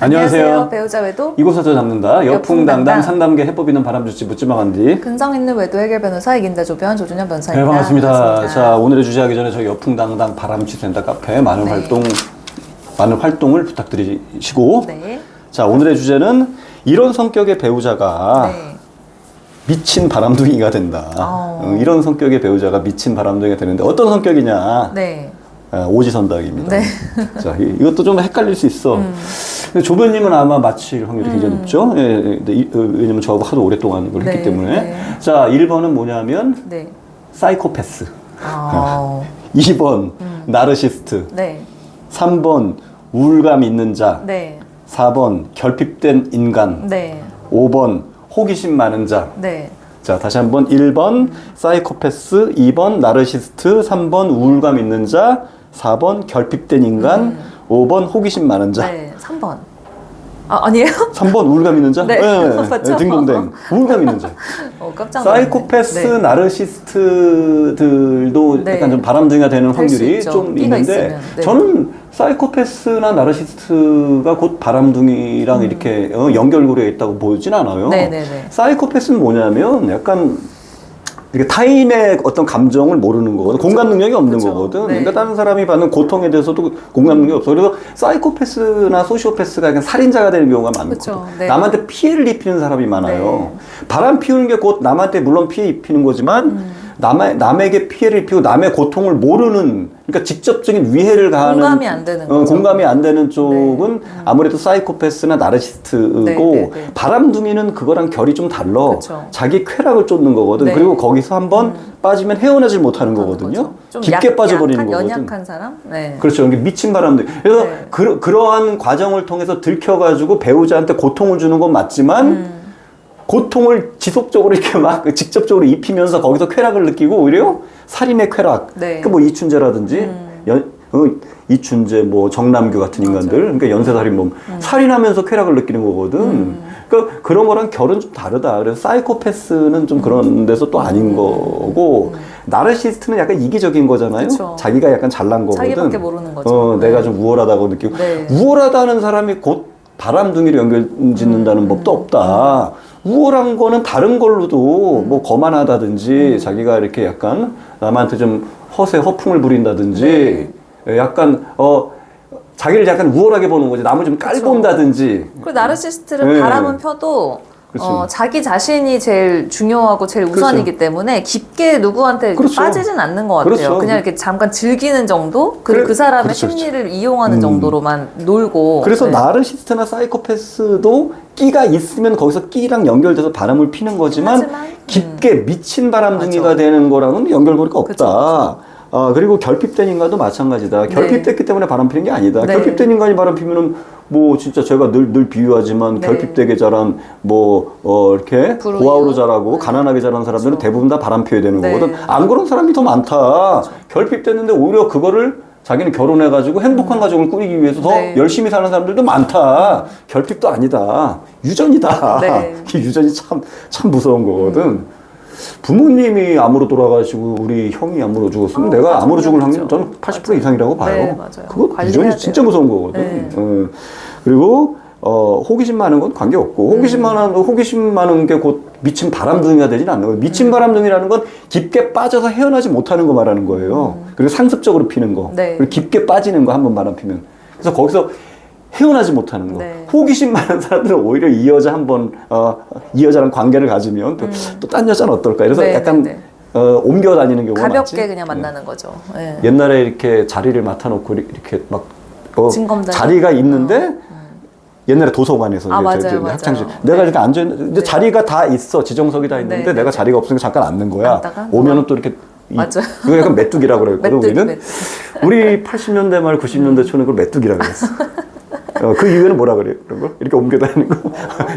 안녕하세요. 배우자 외도 이곳에서 잡는다. 여풍당당 여풍당당. 상담계 해법 있는 바람주치 묻지마 간디. 근성 있는 외도 해결 변호사 이긴다 조변 조준현 네, 변호사입니다. 반갑습니다. 자, 오늘의 주제하기 전에 저희 여풍당당 바람치센터 카페 많은 네. 활동, 많은 활동을 부탁드리시고. 네. 자, 오늘의 주제는 이런 성격의 배우자가 네. 미친 바람둥이가 된다. 어. 어, 이런 성격의 배우자가 미친 바람둥이가 되는데 어떤 성격이냐? 네. 아, 오지선다입니다. 네. 자, 이- 이것도 좀 헷갈릴 수 있어. 근데 조변님은 아마 맞힐 확률이 굉장히 높죠? 예, 예, 근데 이- 어, 왜냐면 저하고 하도 오랫동안 이걸 네, 했기 때문에. 네. 자, 1번은 뭐냐면 네. 사이코패스. 아. 2번 나르시스트. 네. 3번 우울감 있는 자. 네. 4번 결핍된 인간. 네. 5번 호기심 많은 자. 네. 자, 다시 한번 1번 사이코패스, 2번 나르시스트, 3번 우울감 있는 자, 4번 결핍된 인간, 5번 호기심 많은 자. 네. 3번. 아, 아니에요? 3번 우울감 있는 자? 네, 맞죠? 딩동댕. 우울감 있는 자. 어, 깜짝 놀랐네. 사이코패스, 네. 나르시스트들도 네. 약간 좀 바람둥이가 되는 확률이 있죠. 좀 있는데 있으면, 네. 저는 사이코패스나 나르시스트가 곧 바람둥이랑 이렇게 어, 연결고리가 있다고 보진 않아요. 음. 네네 네. 사이코패스는 뭐냐면 약간 이렇게 타인의 어떤 감정을 모르는 거거든. 공감 능력이 없는 그렇죠. 거거든. 네. 그러니까 다른 사람이 받는 고통에 대해서도 공감 능력이 없어. 그래서 사이코패스나 소시오패스가 그냥 살인자가 되는 경우가 많거든. 그렇죠. 네. 남한테 피해를 입히는 사람이 많아요. 네. 바람 피우는 게 곧 남한테 물론 피해 입히는 거지만 음. 남의, 남에게 피해를 입히고 남의 고통을 모르는 그러니까 직접적인 위해를 가하는 공감이 안 되는 어, 거죠. 공감이 안 되는 쪽은 아무래도 사이코패스나 나르시스트고 네, 네, 네. 바람둥이는 그거랑 결이 좀 달라. 그쵸. 자기 쾌락을 쫓는 거거든. 네. 음. 그리고 거기서 한번 빠지면 헤어나질 못하는 거거든요. 좀 깊게 약- 빠져버리는 약한, 거거든. 연약한 사람? 네. 그렇죠. 이게 미친 바람둥이. 그래서 네. 그, 그러한 과정을 통해서 들켜가지고 배우자한테 고통을 주는 건 맞지만 음. 고통을 지속적으로 이렇게 막 직접적으로 입히면서 거기서 쾌락을 느끼고 오히려 살인의 쾌락. 네. 음. 그뭐 이춘재라든지 연, 어, 이춘재 뭐 정남규 같은 인간들 그러니까 연쇄살인범 음. 살인하면서 쾌락을 느끼는 거거든. 그러니까 그런 거랑 결은 좀 다르다. 그래서 사이코패스는 좀 그런 데서 또 아닌 거고 나르시스트는 약간 이기적인 거잖아요. 음. 그쵸. 자기가 약간 잘난 거거든. 자기밖에 모르는 거죠. 어, 네. 내가 좀 우월하다고 느끼고 네. 우월하다는 사람이 곧 바람둥이로 연결 짓는다는 음. 법도 없다. 우월한 거는 다른 걸로도 음. 뭐 거만하다든지 자기가 이렇게 약간 남한테 좀 허세 허풍을 부린다든지 네. 약간 어 자기를 약간 우월하게 보는 거지 남을 좀 깔본다든지 그리고 나르시스트는 네. 바람은 펴도 그렇지. 어, 자기 자신이 제일 중요하고 제일 우선이기 때문에 깊게 누구한테 그렇죠. 빠지진 않는 것 같아요. 그렇죠. 그냥 이렇게 잠깐 즐기는 정도? 그리고 그래, 그 사람의 그렇죠, 그렇죠. 심리를 이용하는 음. 정도로만 놀고. 그래서 네. 나르시스트나 사이코패스도 끼가 있으면 거기서 끼랑 연결돼서 바람을 피는 거지만 하지만, 깊게 미친 바람둥이가. 되는 거랑은 연결고리가 없다. 그쵸, 어, 그리고 결핍된 인간도 마찬가지다. 결핍됐기 때문에 바람 피는 게 아니다. 네. 결핍된 인간이 바람 피면은 뭐 진짜 제가 늘, 늘 비유하지만 네. 결핍되게 자란 뭐, 어, 이렇게? 고아우로 자라고 가난하게 자란 사람들은 대부분 다 바람 피워야 되는 네. 거거든. 안 그런 사람이 더 많다. 결핍됐는데 오히려 그거를 자기는 결혼해가지고 행복한 가정을 꾸리기 위해서 더 네. 열심히 사는 사람들도 많다. 결핍도 아니다. 유전이다. 네. 이 유전이 참, 참 무서운 거거든. 부모님이 암으로 돌아가시고 우리 형이 암으로 죽었으면 어, 내가 암으로 죽을. 확률 저는 80% 맞아요. 이상이라고 봐요. 네, 맞아요. 그거 유전이 돼요. 진짜 무서운 거거든. 네. 어, 그리고 어, 호기심 많은 건 관계 없고 호기심 음. 많은 호기심 많은 게 곧 미친 바람둥이가 되진 않는 거예요. 음. 미친 바람둥이라는 건 깊게 빠져서 헤어나지 못하는 거 말하는 거예요. 그리고 상습적으로 피는 거. 음. 네. 그리고 깊게 빠지는 거 한 번 바람 피면. 그래서 거기서 헤어나지 못하는 거. 네. 호기심 많은 사람들은 오히려 이 여자 한번 어, 이 여자랑 관계를 가지면 또딴 여자는 어떨까? 그래서 음. 네, 약간 네, 네. 어, 옮겨 다니는 경우가 가볍게 많지. 그냥 만나는 거죠. 네. 옛날에 이렇게 자리를 맡아놓고 이렇게 막 어? 자리가 있는데 옛날에 도서관에서 아, 이제 맞아요, 맞아요. 학창시 네. 내가 이렇게 앉아 있는 이제 자리가 다 있어 지정석이 다 있는데 네, 내가 네. 자리가 없으니까 잠깐 앉는 거야. 오면은 또 이렇게 이- 맞아요. 그거 약간 메뚜기라고 그랬거든 메뚜기, 우리는. 메뚜기. 우리 80년대 말 90년대 초는 그걸 메뚜기라고 그랬어. 어, 그 이후에는 뭐라 그래 그런 거? 이렇게 옮겨 다니는 거?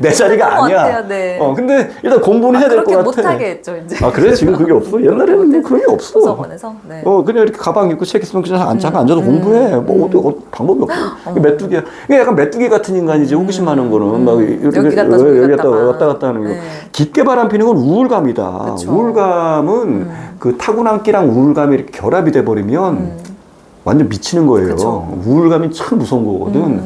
내 자리가 아니야. 같아요, 네. 어, 근데 일단 공부는 해야 될것 그렇게 같아. 못하게 했죠, 이제. 아 그래 지금 그게 없어? 옛날에는 뭐 그런 게 없어. 도서관에서. 네. 어 그냥 이렇게 가방 입고 책 있으면 그냥 앉- 잠깐 앉아서 공부해. 뭐 어디 어, 방법이 없어. 이게 메뚜기야. 이게 약간 메뚜기 같은 인간이지 호기심 많은 거는 막 이렇게 여기 갔다 저기 여기 갔다가. 왔다 갔다 하는 거. 네. 깊게 바람 피는 건 우울감이다. 그쵸. 우울감은 그 타고난 끼랑 우울감이 이렇게 결합이 돼 버리면 완전 미치는 거예요. 그쵸. 우울감이 참 무서운 거거든.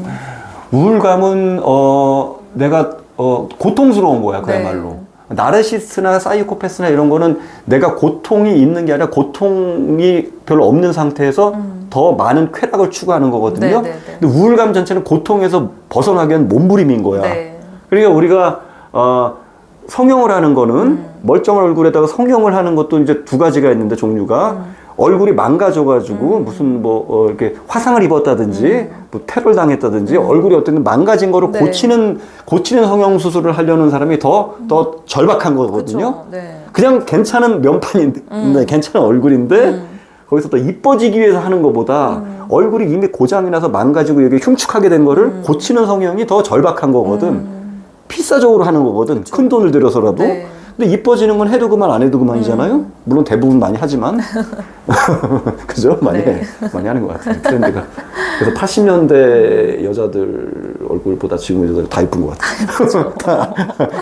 우울감은 어 내가 어 고통스러운 거야 그야말로. 네. 나르시스트나 사이코패스나 이런 거는 내가 고통이 있는 게 아니라 고통이 별로 없는 상태에서 더 많은 쾌락을 추구하는 거거든요. 음. 네, 네, 네. 근데 우울감 전체는 고통에서 벗어나기 위한 몸부림인 거야. 네. 그러니까 우리가 어, 성형을 하는 거는 음. 멀쩡한 얼굴에다가 성형을 하는 것도 이제 두 가지가 있는데 종류가 얼굴이 망가져가지고 무슨 뭐 어, 이렇게 화상을 입었다든지 뭐 테러를 당했다든지 얼굴이 어떤 망가진 거를 네. 고치는 고치는 성형 수술을 하려는 사람이 더 더 절박한 거거든요. 그쵸. 네. 그냥 괜찮은 면판인데 네, 괜찮은 얼굴인데 거기서 또 이뻐지기 위해서 하는 것보다 얼굴이 이미 고장이 나서 망가지고 여기 흉측하게 된 거를 고치는 성형이 더 절박한 거거든. 필사적으로 하는 거거든. 큰 돈을 들여서라도. 네. 근데 이뻐지는 건 해도 그만 안 해도 그만이잖아요. 물론 대부분 많이 하지만 그죠? 많이 네. 해. 많이 하는 것 같아요. 트렌드가. 그래서 80년대 여자들 얼굴보다 지금 여자들 다 이쁜 것 같아요. 다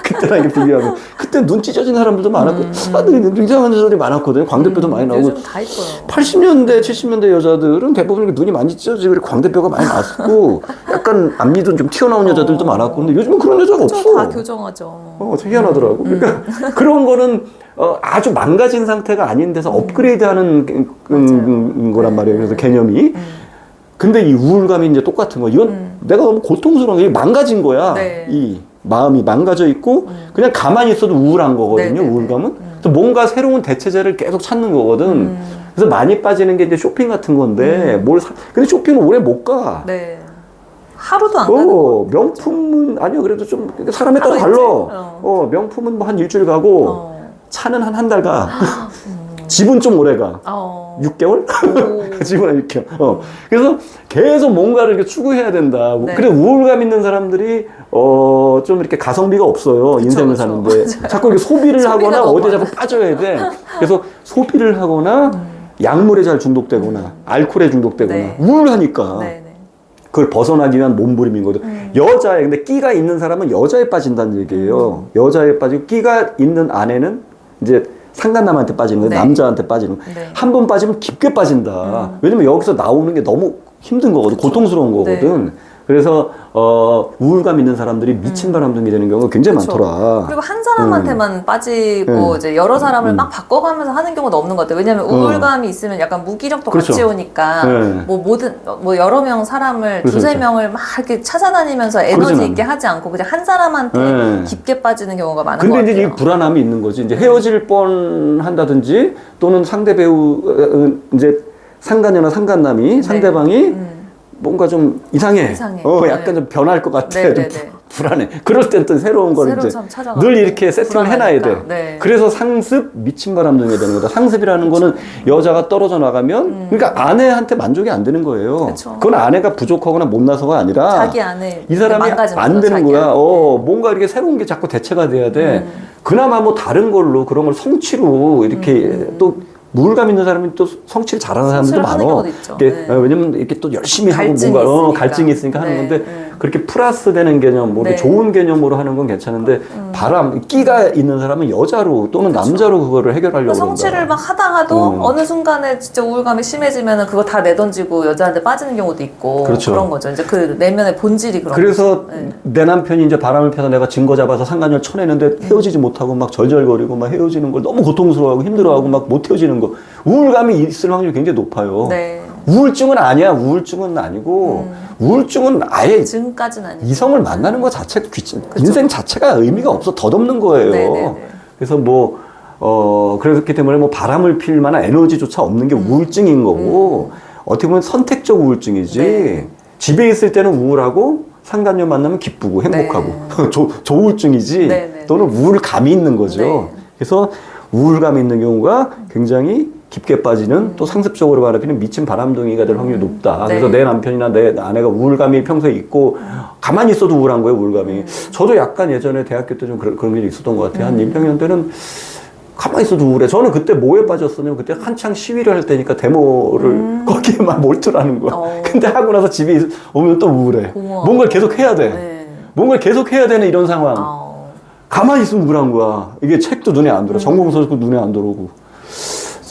그때랑 이렇게 비교하면 그때 눈 찢어진 사람들도 많았고 아, 이상한 여자들이 많았거든요. 광대뼈도 많이 나오고 음. 다 이뻐요. 80년대, 70년대 여자들은 대부분 눈이 많이 찢어지고 광대뼈가 많이 났고 약간 앞니도 좀 튀어나온 여자들도 많았고 근데 요즘은 그런 여자가 없어. 저다 교정하죠. 어, 희한하더라고. 그러니까 그런 거는 어, 아주 망가진 상태가 아닌 데서 업그레이드하는 음, 음, 거란 말이에요. 그래서 개념이. 근데 이 우울감이 이제 똑같은 거. 이건 내가 너무 고통스러운 게 망가진 거야. 네. 이 마음이 망가져 있고 그냥 가만히 있어도 우울한 거거든요. 네, 네, 네. 우울감은. 그래서 뭔가 새로운 대체제를 계속 찾는 거거든. 그래서 많이 빠지는 게 이제 쇼핑 같은 건데 뭘 사. 근데 쇼핑은 오래 못 가. 네. 하루도 안 가는 어, 명품은 아니요 그래도 좀 사람에 따라 달라. 어. 어. 명품은 뭐 한 일주일 가고 어. 차는 한 한 달 가. 집은 좀 오래 가. 어. 6개월? 오. 집은 한 6개월. 어. 그래서 계속 뭔가를 이렇게 추구해야 된다. 네. 그래 우울감 있는 사람들이 어, 좀 이렇게 가성비가 없어요. 인생을 그쵸. 사는데. 자꾸 이렇게 소비를 하거나 어디에 자꾸. 빠져야 돼. 그래서 소비를 하거나 약물에 잘 중독되거나 알코올에 중독되거나 네. 우울하니까. 네, 네. 그걸 벗어나기 위한 몸부림이거든. 여자애, 근데 끼가 있는 사람은 여자에 빠진다는 얘기예요. 여자에 빠지고 끼가 있는 아내는 이제 상간남한테 빠지는 거예요. 네. 남자한테 빠지는 거예요. 네. 한 번 빠지면 깊게 빠진다. 왜냐면 여기서 나오는 게 너무 힘든 거거든. 고통스러운 거거든. 그래서 어, 우울감 있는 사람들이 미친 바람둥이 되는 경우가 굉장히 그쵸. 많더라. 그리고 한 사람한테만 빠지고 음. 이제 여러 사람을 음. 막 바꿔가면서 하는 경우도 없는 것 같아요. 왜냐면 우울감이 있으면 약간 무기력도 그렇죠. 같이 오니까 네. 뭐 모든 뭐 여러 명 사람을 그렇죠, 두세 그렇죠. 명을 막 이렇게 찾아다니면서 에너지 있게 하지 않고 그냥 한 사람한테 네. 깊게 빠지는 경우가 많은 것 근데 이제 이 같아요. 불안함이 있는 거지. 이제 헤어질 뻔 한다든지 또는 상대 배우, 어, 어, 이제 상간녀나 상간남이 상대방이 음. 뭔가 좀 이상해. 이상해. 어, 네. 약간 좀 변할 것 같아. 네, 좀 네, 네. 불안해. 그럴 땐 또 새로운 걸 새로 이제 늘 이렇게 세팅을 해놔야 돼. 네. 그래서 상습 미친 바람둥이 되는 거다. 상습이라는 거는 여자가 떨어져 나가면 그러니까 아내한테 만족이 안 되는 거예요. 음. 그쵸. 그건 아내가 부족하거나 못나서가 아니라 자기 안에 이 사람이 안 되는 거야. 안에. 어, 뭔가 이렇게 새로운 게 자꾸 대체가 돼야 돼. 음. 그나마 뭐 다른 걸로 그런 걸 성취로 이렇게 또 우울감 있는 사람이 또 성취를 잘하는 사람들도 하는 많아. 이게, 네. 어, 왜냐면 이렇게 또 열심히 하고 뭔가 어, 있으니까. 갈증이 있으니까 하는 네, 건데 네. 그렇게 플러스 되는 개념, 뭐 네. 음. 좋은 개념으로 하는 건 괜찮은데 바람, 끼가 있는 사람은 여자로 또는 남자로 그거를 해결하려고 성취를. 막 하다가도 음. 어느 순간에 진짜 우울감이 심해지면 그거 다 내던지고 여자한테 빠지는 경우도 있고 그렇죠. 런 거죠. 이제 그 내면의 본질이 그런 그래서 거죠. 네. 내 남편이 이제 바람을 펴서 내가 증거 잡아서 상간녀를 쳐내는데 헤어지지 못하고 막 절절거리고 막 헤어지는 걸 너무 고통스러워하고 힘들어하고 막못 헤어지는 거 우울감이 있을 확률이 굉장히 높아요. 네. 우울증은 아니야. 우울증은 아니고 우울증은 아예 지금까지는 아니죠. 이성을 만나는 것 자체 귀찮. 인생 자체가 의미가 없어 덧없는 거예요. 네, 네, 네. 그래서 뭐 어, 그렇기 때문에 뭐 바람을 필 만한 에너지조차 없는 게 우울증인 거고 어떻게 보면 선택적 우울증이지. 네. 집에 있을 때는 우울하고 상간녀 만나면 기쁘고 행복하고 조, 조울증이지 네, 네, 또는 우울감이 있는 거죠. 네. 그래서 우울감이 있는 경우가 굉장히 깊게 빠지는 또 상습적으로 바라피는 미친 바람둥이가 될 확률이 높다. 네. 그래서 내 남편이나 내 아내가 우울감이 평소에 있고 가만히 있어도 우울한 거예요, 우울감이. 저도 약간 예전에 대학교 때 좀 그런, 그런 일이 있었던 것 같아요. 한 1학년 때는 가만히 있어도 우울해. 저는 그때 뭐에 빠졌었냐면 그때 한창 시위를 할 때니까 데모를 거기에만 몰두하는 거야. 어. 근데 하고 나서 집에 있- 오면 또 우울해. 공허하고. 뭔가를 계속 해야 돼. 네. 뭔가를 계속 해야 되는 이런 상황. 어. 가만히 있으면 우울한 거야. 이게 책도 눈에 안 들어. 전공서도 눈에 안 들어오고.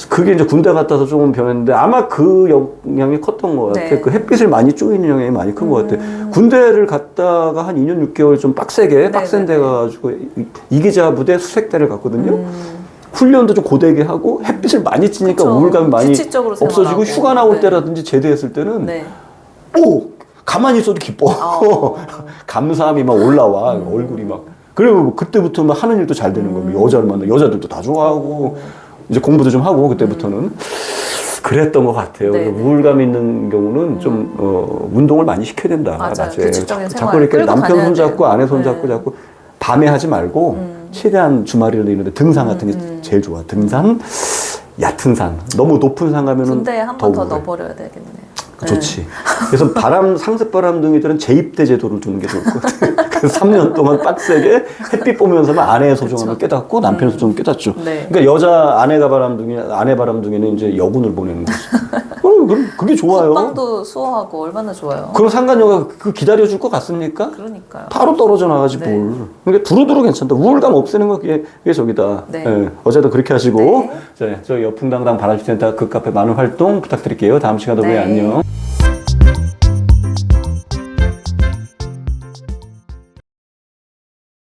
그게 이제 군대 갔다 와서 조금 변했는데 아마 그 영향이 컸던 것 같아. 네. 그 햇빛을 많이 쪼이는 영향이 많이 큰 것 같아. 음. 군대를 갔다가 한 2년 6개월 좀 빡세게 네, 빡센 네, 데 가가지고 이- 이기자 부대 수색대를 갔거든요. 음. 훈련도 좀 고되게 하고 햇빛을 많이 찌니까 그쵸. 우울감이 많이 없어지고. 휴가 나올 네. 때라든지 제대했을 때는 네. 오 가만히 있어도 기뻐 어. 감사함이 막 올라와 얼굴이 막 그리고 그때부터 막 하는 일도 잘 되는 거예요 여자를 만나 여자들도 다 좋아하고 이제 공부도 좀 하고 그때부터는 그랬던 것 같아요 네, 그래서 네. 우울감 있는 경우는 좀 어, 운동을 많이 시켜야 된다 맞아요. 규칙적인 자꾸, 생활 자꾸 이렇게 끌고 남편 다녀야 손잡고 돼요. 아내 손잡고 네. 자꾸 밤에 하지 말고 음. 최대한 주말이나 이런데 등산 같은 게 제일 좋아 등산 얕은 산 너무 높은 산 가면은 군대에 한 번 더 우울해. 넣어버려야 되겠네요. 그 좋지. 그래서 바람 상습 바람둥이들은 재입대 제도를 두는 게 좋을 것 같아. 그래서 3년 동안 빡세게 햇빛 보면서만 아내의 소중함을 깨닫고 남편의 소중함을 깨닫죠. 네. 그러니까 여자 아내가 바람둥이 아내 바람둥이는 이제 여군을 보내는 거지. 그럼 그럼 그게 좋아요. 국방도 수호하고 얼마나 좋아요. 그럼 상관녀가 그 기다려줄 것 같습니까? 그러니까요. 바로 떨어져 나가지 네. 뭘. 그러니까 두루두루 괜찮다. 우울감 없애는 거 그게, 그게 저기다. 네. 예, 어제도 그렇게 하시고 네. 자, 저 여풍당당 바람식센터 그 카페 많은 활동 부탁드릴게요. 다음 시간에 봬요. 네. 안녕.